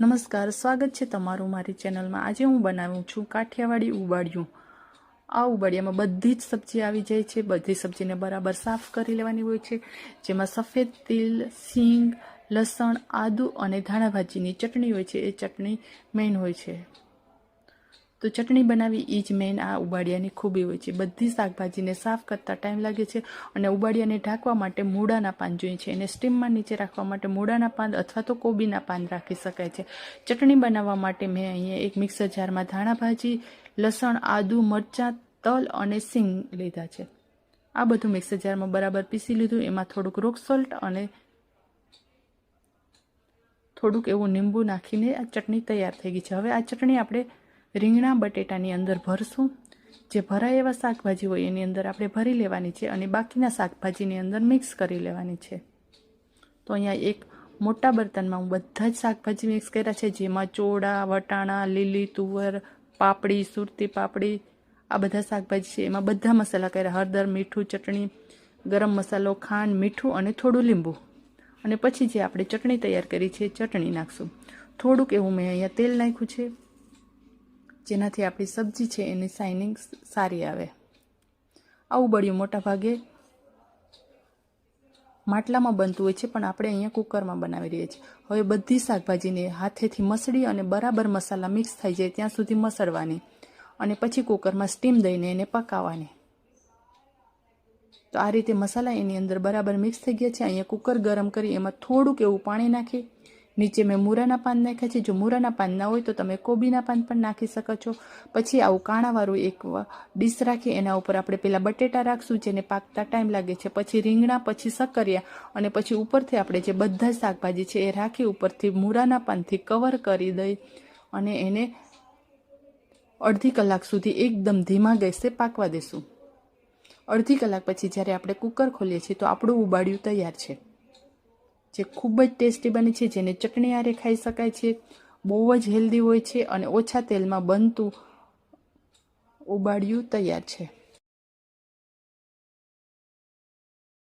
નમસ્કાર, સ્વાગત છે તમારું મારી ચેનલમાં. આજે હું બનાવું છું કાઠિયાવાડી ઉબાડિયું. આ ઉબાડિયામાં બધી જ સબ્જી આવી જાય છે. બધી સબ્જીને બરાબર સાફ કરી લેવાની હોય છે. જેમાં સફેદ તિલ, સિંગ, લસણ, આદુ અને ધાણા ભાજીની ચટણી હોય છે. એ ચટણી મેઇન હોય છે. તો ચટણી બનાવી એ જ મેઇન આ ઉબાડિયાની ખૂબી હોય છે. બધી શાકભાજીને સાફ કરતા ટાઈમ લાગે છે અને ઉબાડિયાને ઢાંકવા માટે મૂળાના પાન જોઈએ છે. એને સ્ટીમમાં નીચે રાખવા માટે મૂળાના પાન અથવા તો કોબીના પાન રાખી શકાય છે. ચટણી બનાવવા માટે મેં અહીંયા એક મિક્સર જારમાં ધાણા ભાજી, લસણ, આદુ, મરચાં, તલ અને સિંગ લીધા છે. આ બધું મિક્સર જારમાં બરાબર પીસી લીધું. એમાં થોડુંક રોક સોલ્ટ અને થોડુંક એવું લીંબુ નાખીને આ ચટણી તૈયાર થઈ ગઈ છે. હવે આ ચટણી આપણે રીંગણા બટેટાની અંદર ભરશું. જે ભરાય એવા શાકભાજી હોય એની અંદર આપણે ભરી લેવાની છે અને બાકીના શાકભાજીની અંદર મિક્સ કરી લેવાની છે. તો અહીંયા એક મોટા બર્તનમાં હું બધા જ શાકભાજી મિક્સ કર્યા છે, જેમાં ચોળા, વટાણા, લીલી તુવર, પાપડી, સુરતી પાપડી, આ બધા શાકભાજી છે. એમાં બધા મસાલા કર્યા. હળદર, મીઠું, ચટણી, ગરમ મસાલો, ખાંડ, મીઠું અને થોડું લીંબુ. અને પછી જે આપણે ચટણી તૈયાર કરી છે, ચટણી નાખશું. થોડુંક એવું મેં અહીંયા તેલ નાખ્યું છે. જેનાથી આપણી સબ્જી છે એની શાઇનિંગ સારી આવે. આવું બળ્યું મોટા ભાગે માટલામાં બનતું હોય છે, પણ આપણે અહીંયા કુકરમાં બનાવી રહીએ છીએ. હવે બધી શાકભાજીને હાથેથી મસળી અને બરાબર મસાલા મિક્સ થઈ જાય ત્યાં સુધી મસળવાની અને પછી કુકરમાં સ્ટીમ દઈને એને પકાવવાની તો આ રીતે મસાલા એની અંદર બરાબર મિક્સ થઈ ગયા છે. અહીંયા કુકર ગરમ કરી એમાં થોડુંક એવું પાણી નાખી નીચે મેં મૂરાના પાન નાખ્યા છે. જો મૂરાના પાન ના હોય તો તમે કોબીના પાન પણ નાખી શકો છો. પછી આવું કાણાવાળું એક ડીશ રાખી, એના ઉપર આપણે પહેલાં બટેટા રાખશું, જેને પાકતા ટાઈમ લાગે છે. પછી રીંગણા, પછી સકરિયા અને પછી ઉપરથી આપણે જે બધા શાકભાજી છે એ રાખી ઉપરથી મૂરાના પાનથી કવર કરી દઈ અને એને અડધી કલાક સુધી એકદમ ધીમા ગેસે પાકવા દેશું. અડધી કલાક પછી જ્યારે આપણે કુકર ખોલીએ છીએ તો આપણું ઉબાડિયું તૈયાર છે. જે ખૂબ જ ટેસ્ટી બને છે, જેને ચટણી આરે ખાઈ શકાય છે. બહુ જ હેલ્ધી હોય છે અને ઓછા તેલમાં બનતું ઉબાડિયું તૈયાર છે.